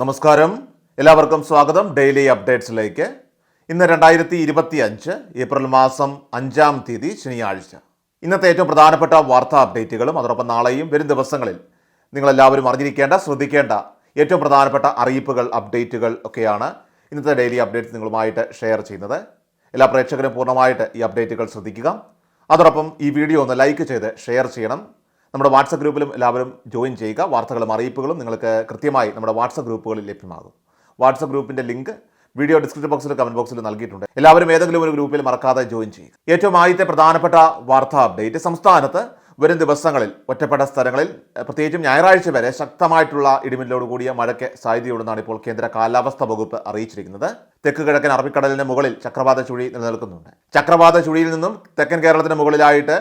നമസ്കാരം. എല്ലാവർക്കും സ്വാഗതം. ഡെയിലി അപ്ഡേറ്റ്സിലേക്ക്. ഇന്ന് രണ്ടായിരത്തി ഇരുപത്തി അഞ്ച് ഏപ്രിൽ മാസം അഞ്ചാം തീയതി ശനിയാഴ്ച. ഇന്നത്തെ ഏറ്റവും പ്രധാനപ്പെട്ട വാർത്താ അപ്ഡേറ്റുകളും അതോടൊപ്പം നാളെയും വരും ദിവസങ്ങളിൽ നിങ്ങളെല്ലാവരും അറിഞ്ഞിരിക്കേണ്ട ശ്രദ്ധിക്കേണ്ട ഏറ്റവും പ്രധാനപ്പെട്ട അറിയിപ്പുകൾ അപ്ഡേറ്റുകൾ ഒക്കെയാണ് ഇന്നത്തെ ഡെയിലി അപ്ഡേറ്റ്സ് നിങ്ങളുമായിട്ട് ഷെയർ ചെയ്യുന്നത്. എല്ലാ പ്രേക്ഷകരും പൂർണമായിട്ട് ഈ അപ്ഡേറ്റുകൾ ശ്രദ്ധിക്കുക. അതോടൊപ്പം ഈ വീഡിയോ ഒന്ന് ലൈക്ക് ചെയ്ത് ഷെയർ ചെയ്യണം. നമ്മുടെ വാട്സപ്പ് ഗ്രൂപ്പിലും എല്ലാവരും ജോയിൻ ചെയ്യുക. വാർത്തകളും അറിയിപ്പുകളും നിങ്ങൾക്ക് കൃത്യമായി നമ്മുടെ വാട്സപ്പ് ഗ്രൂപ്പുകളിൽ ലഭ്യമാകും. വാട്സപ്പ് ഗ്രൂപ്പിന്റെ ലിങ്ക് വീഡിയോ ഡിസ്ക്രിപ്ഷൻ ബോക്സിലും കമന്റ് ബോക്സിലും നൽകിയിട്ടുണ്ട്. എല്ലാവരും ഏതെങ്കിലും ഒരു ഗ്രൂപ്പിൽ മറക്കാതെ ജോയിൻ ചെയ്യുക. ഏറ്റവും ആദ്യത്തെ പ്രധാനപ്പെട്ട വാർത്താ അപ്ഡേറ്റ് സംസ്ഥാനത്ത് വരും ദിവസങ്ങളിൽ ഒറ്റപ്പെട്ട സ്ഥലങ്ങളിൽ പ്രത്യേകിച്ചും ഞായറാഴ്ച വരെ ശക്തമായിട്ടുള്ള ഇടിമിന്നലോട് കൂടിയ മഴയ്ക്ക് സാധ്യതയുണ്ടെന്നാണ് ഇപ്പോൾ കേന്ദ്ര കാലാവസ്ഥാ വകുപ്പ് അറിയിച്ചിരിക്കുന്നത്. തെക്ക് കിഴക്കൻ അറബിക്കടലിന് മുകളിൽ ചക്രവാത ചുഴി നിലനിൽക്കുന്നുണ്ട്. ചക്രവാത ചുഴിയിൽ നിന്നും തെക്കൻ കേരളത്തിന് മുകളിലായിട്ട്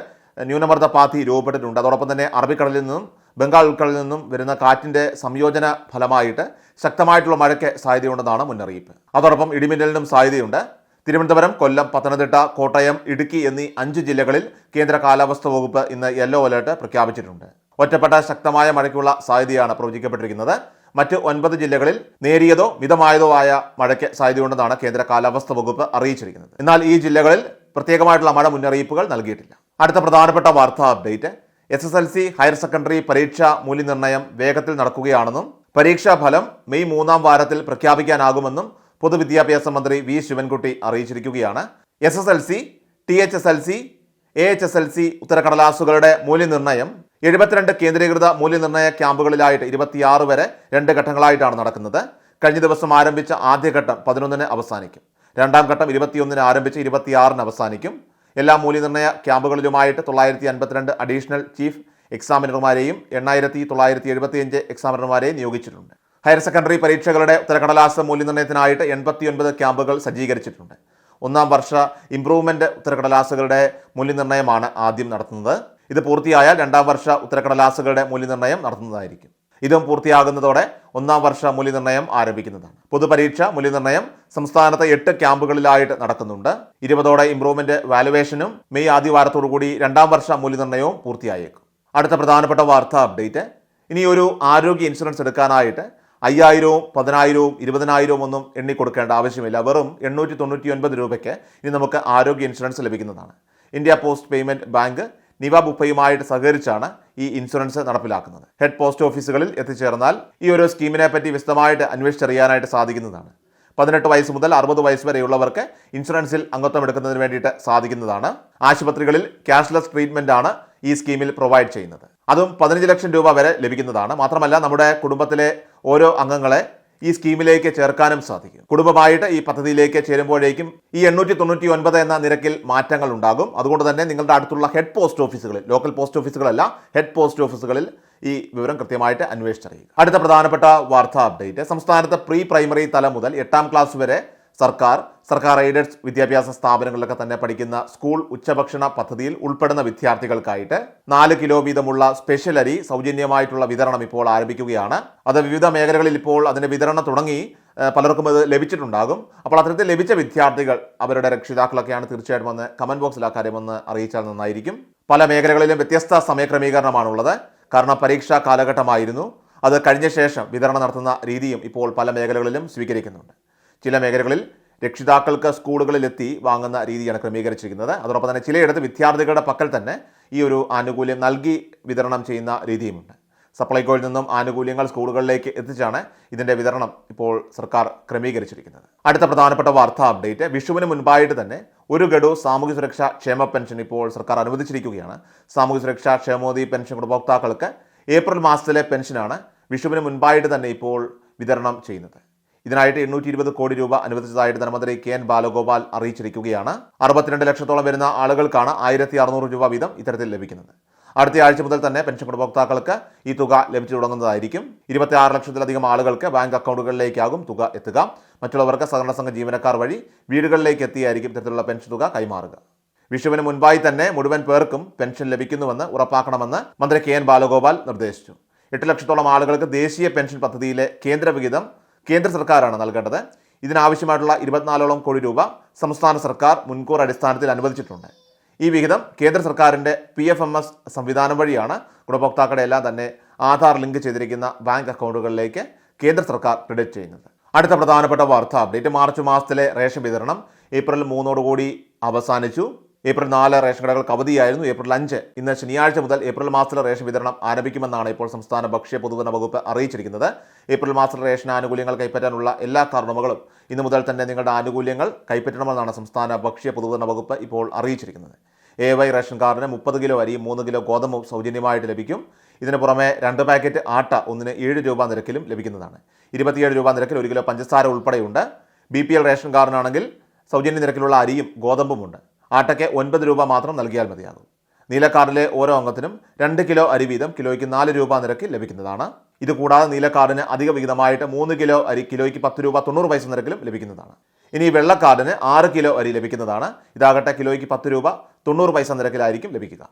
ന്യൂനമർദ്ദ പാത്തി രൂപപ്പെട്ടിട്ടുണ്ട്. അതോടൊപ്പം തന്നെ അറബിക്കടലിൽ നിന്നും ബംഗാൾ ഉൾക്കടലിൽ നിന്നും വരുന്ന കാറ്റിന്റെ സംയോജന ഫലമായിട്ട് ശക്തമായിട്ടുള്ള മഴയ്ക്ക് സാധ്യതയുണ്ടെന്നാണ് മുന്നറിയിപ്പ്. അതോടൊപ്പം ഇടിമിന്നലിനും സാധ്യതയുണ്ട്. തിരുവനന്തപുരം കൊല്ലം പത്തനംതിട്ട കോട്ടയം ഇടുക്കി എന്നീ അഞ്ച് ജില്ലകളിൽ കേന്ദ്ര കാലാവസ്ഥാ വകുപ്പ് ഇന്ന് യെല്ലോ അലേർട്ട് പ്രഖ്യാപിച്ചിട്ടുണ്ട്. ഒറ്റപ്പെട്ട ശക്തമായ മഴയ്ക്കുള്ള സാധ്യതയാണ് പ്രവചിക്കപ്പെട്ടിരിക്കുന്നത്. മറ്റ് ഒൻപത് ജില്ലകളിൽ നേരിയതോ മിതമായതോ ആയ മഴയ്ക്ക് സാധ്യതയുണ്ടെന്നാണ് കേന്ദ്ര കാലാവസ്ഥാ വകുപ്പ് അറിയിച്ചിരിക്കുന്നത്. എന്നാൽ ഈ ജില്ലകളിൽ പ്രത്യേകമായിട്ടുള്ള മഴ മുന്നറിയിപ്പുകൾ നൽകിയിട്ടില്ല. അടുത്ത പ്രധാനപ്പെട്ട വാർത്താ update S S L C higher secondary പരീക്ഷാ മൂല്യനിർണയം വേഗത്തിൽ നടക്കുകയാണെന്നും പരീക്ഷാ ഫലം മെയ് മൂന്നാം വാരത്തിൽ പ്രഖ്യാപിക്കാനാകുമെന്നും പൊതുവിദ്യാഭ്യാസ മന്ത്രി V Sivankutty അറിയിച്ചിരിക്കുകയാണ്. S S L C T H S L C A H S L C ഉത്തരക്കടലാസുകളുടെ മൂല്യനിർണയം എഴുപത്തിരണ്ട് കേന്ദ്രീകൃത മൂല്യനിർണയ ക്യാമ്പുകളിലായിട്ട് ഇരുപത്തിയാറ് വരെ രണ്ട് ഘട്ടങ്ങളായിട്ടാണ് നടക്കുന്നത്. കഴിഞ്ഞ ദിവസം ആരംഭിച്ച ആദ്യഘട്ടം പതിനൊന്നിന് അവസാനിക്കും. രണ്ടാം ഘട്ടം ഇരുപത്തിയൊന്നിന് ആരംഭിച്ച് ഇരുപത്തിയാറിന് അവസാനിക്കും. എല്ലാ മൂല്യനിർണയ ക്യാമ്പുകളിലുമായിട്ട് തൊള്ളായിരത്തി അൻപത്തിരണ്ട് അഡീഷണൽ ചീഫ് എക്സാമിനർമാരെയും എണ്ണായിരത്തി തൊള്ളായിരത്തി എഴുപത്തിയഞ്ച് എക്സാമിനർമാരെയും നിയോഗിച്ചിട്ടുണ്ട്. ഹയർ സെക്കൻഡറി പരീക്ഷകളുടെ ഉത്തരക്കടലാസ മൂല്യനിർണയത്തിനായിട്ട് എൺപത്തിയൊൻപത് ക്യാമ്പുകൾ സജ്ജീകരിച്ചിട്ടുണ്ട്. ഒന്നാം വർഷ ഇംപ്രൂവ്മെന്റ് ഉത്തരക്കടലാസുകളുടെ മൂല്യനിർണയമാണ് ആദ്യം നടത്തുന്നത്. ഇത് പൂർത്തിയായാൽ രണ്ടാം വർഷ ഉത്തരക്കടലാസുകളുടെ മൂല്യനിർണയം നടത്തുന്നതായിരിക്കും. ഇതും പൂർത്തിയാകുന്നതോടെ ഒന്നാം വർഷ മൂല്യനിർണയം ആരംഭിക്കുന്നതാണ്. പൊതുപരീക്ഷ മൂല്യനിർണയം സംസ്ഥാനത്തെ എട്ട് ക്യാമ്പുകളിലായിട്ട് നടക്കുന്നുണ്ട്. ഇരുപതോടെ ഇംപ്രൂവ്മെന്റ് വാലുവേഷനും മെയ് ആദ്യവാരത്തോടുകൂടി രണ്ടാം വർഷ മൂല്യനിർണയവും പൂർത്തിയായേക്കും. അടുത്ത പ്രധാനപ്പെട്ട വാർത്താ അപ്ഡേറ്റ്. ഇനി ഒരു ആരോഗ്യ ഇൻഷുറൻസ് എടുക്കാനായിട്ട് അയ്യായിരവും പതിനായിരവും ഇരുപതിനായിരവും ഒന്നും എണ്ണി കൊടുക്കേണ്ട ആവശ്യമില്ല. വെറും എണ്ണൂറ്റി തൊണ്ണൂറ്റി ഒൻപത് രൂപയ്ക്ക് ഇനി നമുക്ക് ആരോഗ്യ ഇൻഷുറൻസ് ലഭിക്കുന്നതാണ്. India Post Payment Bank Niva ബുപ്പയുമായിട്ട് സഹകരിച്ചാണ് ഈ ഇൻഷുറൻസ് നടപ്പിലാക്കുന്നത്. ഹെഡ് പോസ്റ്റ് ഓഫീസുകളിൽ എത്തിച്ചേർന്നാൽ ഈ ഒരു സ്കീമിനെ പറ്റി വിശദമായിട്ട് അന്വേഷിച്ചറിയാനായിട്ട് സാധിക്കുന്നതാണ്. പതിനെട്ട് വയസ്സ് മുതൽ അറുപത് വയസ്സ് വരെയുള്ളവർക്ക് ഇൻഷുറൻസിൽ അംഗത്വം എടുക്കുന്നതിന് വേണ്ടിയിട്ട് സാധിക്കുന്നതാണ്. ആശുപത്രികളിൽ ക്യാഷ്ലെസ് ട്രീറ്റ്മെന്റ് ആണ് ഈ സ്കീമിൽ പ്രൊവൈഡ് ചെയ്യുന്നത്. അതും പതിനഞ്ച് ലക്ഷം രൂപ വരെ ലഭിക്കുന്നതാണ്. മാത്രമല്ല നമ്മുടെ കുടുംബത്തിലെ ഓരോ അംഗങ്ങളെ ഈ സ്കീമിലേക്ക് ചേർക്കാനും സാധിക്കും. കുടുംബമായിട്ട് ഈ പദ്ധതിയിലേക്ക് ചേരുമ്പോഴേക്കും ഈ എണ്ണൂറ്റി തൊണ്ണൂറ്റി ഒൻപത് എന്ന നിരക്കിൽ മാറ്റങ്ങൾ ഉണ്ടാകും. അതുകൊണ്ട് തന്നെ നിങ്ങളുടെ അടുത്തുള്ള ഹെഡ് പോസ്റ്റ് ഓഫീസുകളിൽ ലോക്കൽ പോസ്റ്റ് ഓഫീസുകളല്ല ഹെഡ് പോസ്റ്റ് ഓഫീസുകളിൽ ഈ വിവരം കൃത്യമായിട്ട് അന്വേഷിച്ചറിയുക. അടുത്ത പ്രധാനപ്പെട്ട വാർത്താ അപ്ഡേറ്റ്. സംസ്ഥാനത്ത് പ്രീ പ്രൈമറി തലം മുതൽ എട്ടാം ക്ലാസ് വരെ സർക്കാർ സർക്കാർ എയ്ഡഡ് വിദ്യാഭ്യാസ സ്ഥാപനങ്ങളിലൊക്കെ തന്നെ പഠിക്കുന്ന സ്കൂൾ ഉച്ചഭക്ഷണ പദ്ധതിയിൽ ഉൾപ്പെടുന്ന വിദ്യാർത്ഥികൾക്കായിട്ട് നാല് കിലോ വീതമുള്ള സ്പെഷ്യൽ അരി സൗജന്യമായിട്ടുള്ള വിതരണം ഇപ്പോൾ ആരംഭിക്കുകയാണ്. അത് വിവിധ മേഖലകളിൽ ഇപ്പോൾ അതിന്റെ വിതരണം തുടങ്ങി പലർക്കും അത് ലഭിച്ചിട്ടുണ്ടാകും. അപ്പോൾ അത്തരത്തിൽ ലഭിച്ച വിദ്യാർത്ഥികൾ അവരുടെ രക്ഷിതാക്കളൊക്കെയാണ് തീർച്ചയായിട്ടും ഒന്ന് കമന്റ് ബോക്സിൽ ആ കാര്യം ഒന്ന് അറിയിച്ചാൽ നന്നായിരിക്കും. പല മേഖലകളിലും വ്യത്യസ്ത സമയക്രമീകരണമാണുള്ളത്. കാരണം പരീക്ഷാ കാലഘട്ടമായിരുന്നു. അത് കഴിഞ്ഞ ശേഷം വിതരണം നടത്തുന്ന രീതിയും ഇപ്പോൾ പല മേഖലകളിലും സ്വീകരിക്കുന്നുണ്ട്. ചില മേഖലകളിൽ രക്ഷിതാക്കൾക്ക് സ്കൂളുകളിലെത്തി വാങ്ങുന്ന രീതിയാണ് ക്രമീകരിച്ചിരിക്കുന്നത്. അതോടൊപ്പം തന്നെ ചിലയിടത്ത് വിദ്യാർത്ഥികളുടെ പക്കൽ തന്നെ ഈ ഒരു ആനുകൂല്യം നൽകി വിതരണം ചെയ്യുന്ന രീതിയുമുണ്ട്. സപ്ലൈകോയിൽ നിന്നും ആനുകൂല്യങ്ങൾ സ്കൂളുകളിലേക്ക് എത്തിച്ചാണ് ഇതിന്റെ വിതരണം ഇപ്പോൾ സർക്കാർ ക്രമീകരിച്ചിരിക്കുന്നത്. അടുത്ത പ്രധാനപ്പെട്ട വാർത്താ അപ്ഡേറ്റ് വിഷുവിന് മുൻപായിട്ട് തന്നെ ഒരു ഗഡു സാമൂഹ്യ സുരക്ഷാ ക്ഷേമ പെൻഷൻ ഇപ്പോൾ സർക്കാർ അനുവദിച്ചിരിക്കുകയാണ്. സാമൂഹ്യ സുരക്ഷാ ക്ഷേമോദി പെൻഷൻ ഗുണഭോക്താക്കൾക്ക് ഏപ്രിൽ മാസത്തിലെ പെൻഷനാണ് വിഷുവിന് മുൻപായിട്ട് തന്നെ ഇപ്പോൾ വിതരണം ചെയ്യുന്നത്. ഇതിനായിട്ട് എണ്ണൂറ്റി ഇരുപത് കോടി രൂപ അനുവദിച്ചതായിട്ട് ധനമന്ത്രി കെ എൻ ബാലഗോപാൽ അറിയിച്ചിരിക്കുകയാണ്. അറുപത്തിരണ്ട് ലക്ഷത്തോളം വരുന്ന ആളുകൾക്കാണ് ആയിരത്തി അറുന്നൂറ് രൂപ വീതം ഇത്തരത്തിൽ ലഭിക്കുന്നത്. അടുത്ത ആഴ്ച മുതൽ തന്നെ പെൻഷൻ ഗുണഭോക്താക്കൾക്ക് ഈ തുക ലഭിച്ചു തുടങ്ങുന്നതായിരിക്കും. ഇരുപത്തി ആറ് ലക്ഷത്തിലധികം ആളുകൾക്ക് ബാങ്ക് അക്കൗണ്ടുകളിലേക്കാകും തുക എത്തുക. മറ്റുള്ളവർക്ക് സഹകരണ സംഘ ജീവനക്കാർ വഴി വീടുകളിലേക്ക് എത്തിയായിരിക്കും ഇത്തരത്തിലുള്ള പെൻഷൻ തുക കൈമാറുക. വിഷുവിന് മുൻപായി തന്നെ മുഴുവൻ പേർക്കും പെൻഷൻ ലഭിക്കുന്നുവെന്ന് ഉറപ്പാക്കണമെന്ന് മന്ത്രി കെ എൻ ബാലഗോപാൽ നിർദ്ദേശിച്ചു. എട്ട് ലക്ഷത്തോളം ആളുകൾക്ക് ദേശീയ പെൻഷൻ പദ്ധതിയിലെ കേന്ദ്ര വിഹിതം കേന്ദ്ര സർക്കാരാണ് നൽകേണ്ടത്. ഇതിനാവശ്യമായിട്ടുള്ള ഇരുപത്തിനാലോളം കോടി രൂപ സംസ്ഥാന സർക്കാർ മുൻകൂർ അടിസ്ഥാനത്തിൽ അനുവദിച്ചിട്ടുണ്ട്. ഈ വിഹിതം കേന്ദ്ര സർക്കാരിന്റെ പി എഫ് എം എസ് സംവിധാനം വഴിയാണ് ഗുണഭോക്താക്കളുടെ എല്ലാം തന്നെ ആധാർ ലിങ്ക് ചെയ്തിരിക്കുന്ന ബാങ്ക് അക്കൗണ്ടുകളിലേക്ക് കേന്ദ്ര സർക്കാർ ക്രെഡിറ്റ് ചെയ്യുന്നത്. അടുത്ത പ്രധാനപ്പെട്ട വാർത്ത അപ്ഡേറ്റ് മാർച്ച് മാസത്തിലെ റേഷൻ വിതരണം ഏപ്രിൽ മൂന്നോടുകൂടി അവസാനിച്ചു. ഏപ്രിൽ നാല് റേഷൻ കടകൾക്ക് അവധിയായിരുന്നു ഏപ്രിൽ അഞ്ച് ഇന്ന് ശനിയാഴ്ച മുതൽ ഏപ്രിൽ മാസത്തിലെ റേഷൻ വിതരണം ആരംഭിക്കുമെന്നാണ് ഇപ്പോൾ സംസ്ഥാന ഭക്ഷ്യ പൊതുവിതരണ വകുപ്പ് അറിയിച്ചിരിക്കുന്നത്. ഏപ്രിൽ മാസത്തിലെ റേഷൻ ആനുകൂല്യങ്ങൾ കൈപ്പറ്റാനുള്ള എല്ലാ കാരണങ്ങളും ഇന്നു മുതൽ തന്നെ നിങ്ങളുടെ ആനുകൂല്യങ്ങൾ കൈപ്പറ്റണമെന്നാണ് സംസ്ഥാന ഭക്ഷ്യ പൊതുവിതരണ വകുപ്പ് ഇപ്പോൾ അറിയിച്ചിരിക്കുന്നത്. എ വൈ റേഷൻ കാർഡിന് മുപ്പത് കിലോ അരിയും മൂന്ന് കിലോ ഗോതമ്പും സൗജന്യമായിട്ട് ലഭിക്കും. ഇതിന് പുറമെ രണ്ട് പാക്കറ്റ് ആട്ട ഒന്നിന് ഏഴ് രൂപ നിരക്കിലും ലഭിക്കുന്നതാണ്. ഇരുപത്തിയേഴ് രൂപ നിരക്കിൽ ഒരു കിലോ പഞ്ചസാര ഉൾപ്പെടെയുണ്ട്. ബി പി എൽ റേഷൻ കാർഡിനാണെങ്കിൽ സൗജന്യ നിരക്കിലുള്ള അരിയും ഗോതമ്പുമുണ്ട്. ആട്ടയ്ക്ക് ഒൻപത് രൂപ മാത്രം നൽകിയാൽ മതിയാകും. നീലക്കാർഡിലെ ഓരോ അംഗത്തിനും രണ്ട് കിലോ അരി വീതം കിലോയ്ക്ക് നാല് രൂപ നിരക്കിൽ ലഭിക്കുന്നതാണ്. ഇത് കൂടാതെ നീലക്കാർഡിന് അധിക വിഹിതമായിട്ട് മൂന്ന് കിലോ അരി കിലോയ്ക്ക് പത്ത് രൂപ തൊണ്ണൂറ് പൈസ നിരക്കിലും ലഭിക്കുന്നതാണ്. ഇനി വെള്ളക്കാർഡിന് ആറ് കിലോ അരി ലഭിക്കുന്നതാണ്. ഇതാകട്ടെ കിലോയ്ക്ക് പത്ത് രൂപ തൊണ്ണൂറ് പൈസ നിരക്കിലായിരിക്കും ലഭിക്കുക.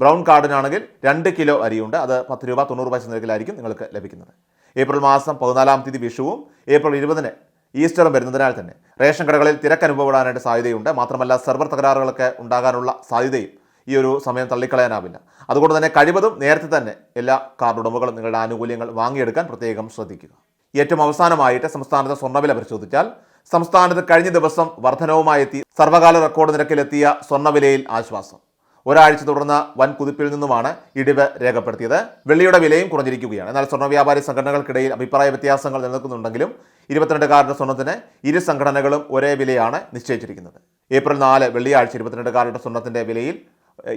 ബ്രൗൺ കാർഡിനാണെങ്കിൽ രണ്ട് കിലോ അരിയുണ്ട്. അത് പത്ത് രൂപ തൊണ്ണൂറ് പൈസ നിരക്കിലായിരിക്കും നിങ്ങൾക്ക് ലഭിക്കുന്നത്. ഏപ്രിൽ മാസം പതിനാലാം തീയതി വിഷുവും ഏപ്രിൽ ഇരുപതിന് ഈസ്റ്ററും വരുന്നതിനാൽ തന്നെ റേഷൻ കടകളിൽ തിരക്ക് അനുഭവപ്പെടാനായിട്ട് സാധ്യതയുണ്ട്. മാത്രമല്ല സെർവർ തകരാറുകളൊക്കെ ഉണ്ടാകാനുള്ള സാധ്യതയും ഈ ഒരു സമയം തള്ളിക്കളയാനാവില്ല. അതുകൊണ്ട് തന്നെ കഴിവതും നേരത്തെ തന്നെ എല്ലാ കാർഡ് ഉടമകളും നിങ്ങളുടെ ആനുകൂല്യങ്ങൾ വാങ്ങിയെടുക്കാൻ പ്രത്യേകം ശ്രദ്ധിക്കുക. ഏറ്റവും അവസാനമായിട്ട് സംസ്ഥാനത്തെ സ്വർണവില പരിശോധിച്ചാൽ സംസ്ഥാനത്ത് കഴിഞ്ഞ ദിവസം വർധനവുമായി എത്തി സർവകാല റെക്കോർഡ് നിരക്കിലെത്തിയ സ്വർണവിലയിൽ ആശ്വാസം. ഒരാഴ്ച തുടർന്ന വൻ കുതിപ്പിൽ നിന്നുമാണ് ഇടിവ് രേഖപ്പെടുത്തിയത്. വെള്ളിയുടെ വിലയും കുറഞ്ഞിരിക്കുകയാണ്. എന്നാൽ സ്വർണ വ്യാപാരി സംഘടനകൾക്കിടയിൽ അഭിപ്രായ വ്യത്യാസങ്ങൾ നിലനിൽക്കുന്നുണ്ടെങ്കിലും ഇരുപത്തിരണ്ട് കാരുടെ സ്വർണത്തിന് ഇരു സംഘടനകളും ഒരേ വിലയാണ് നിശ്ചയിച്ചിരിക്കുന്നത്. ഏപ്രിൽ നാല് വെള്ളിയാഴ്ച ഇരുപത്തിരണ്ട് കാരുടെ സ്വർണത്തിന്റെ വിലയിൽ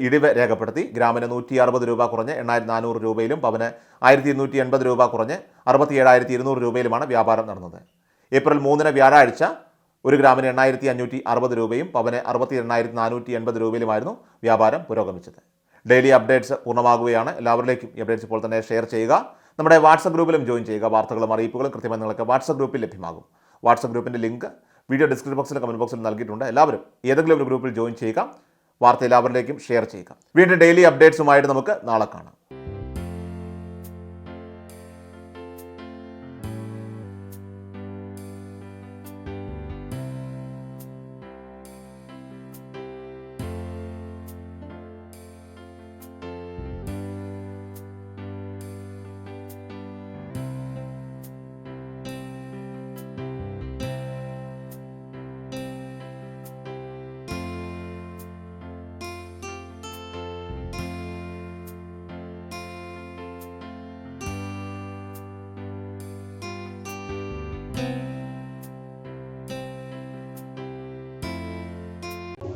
ഇടിവ് രേഖപ്പെടുത്തി. ഗ്രാമിന് നൂറ്റി അറുപത് രൂപ കുറഞ്ഞ് എണ്ണായിരത്തി നാനൂറ് രൂപയിലും പവന് ആയിരത്തി ഇരുന്നൂറ്റി എൺപത് രൂപ കുറഞ്ഞ് അറുപത്തി ഏഴായിരത്തി ഇരുന്നൂറ് രൂപയിലുമാണ് വ്യാപാരം നടന്നത്. ഏപ്രിൽ മൂന്നിന് വ്യാഴാഴ്ച ഒരു ഗ്രാമിന് എണ്ണായിരത്തി അഞ്ഞൂറ്റി അറുപത് രൂപയും പവന് അറുപത്തി എണ്ണായിരത്തി നാനൂറ്റി എൺപത് രൂപയിലുമായിരുന്നു വ്യാപാരം പുരോഗമിച്ചത്. ഡെയിലി അപ്ഡേറ്റ്സ് പൂർണമാകുകയാണ്. എല്ലാവരിലേക്കും ഈ അപ്ഡേറ്റ്സ് ഇപ്പോൾ തന്നെ ഷെയർ ചെയ്യുക. നമ്മുടെ വാട്സപ്പ് ഗ്രൂപ്പിലും ജോയിൻ ചെയ്യുക. വാർത്തകളും അറിയിപ്പുകളും കൃത്യമായി നിങ്ങൾക്ക് വാട്സപ്പ് ഗ്രൂപ്പിൽ ലഭ്യമാകും. വാട്സപ്പ് ഗ്രൂപ്പിന്റെ ലിങ്ക് വീഡിയോ ഡിസ്ക്രിപ്ഷൻ ബോക്സിലും കമന്റ് ബോക്സിലും നൽകിയിട്ടുണ്ട്. എല്ലാവരും ഏതെങ്കിലും ഒരു ഗ്രൂപ്പിൽ ജോയിൻ ചെയ്യുക. വാർത്ത എല്ലാവരിലേക്കും ഷെയർ ചെയ്യുക. വീണ്ടും ഡെയിലി അപ്ഡേറ്റ്സുമായിട്ട് നമുക്ക് നാളെ കാണാം.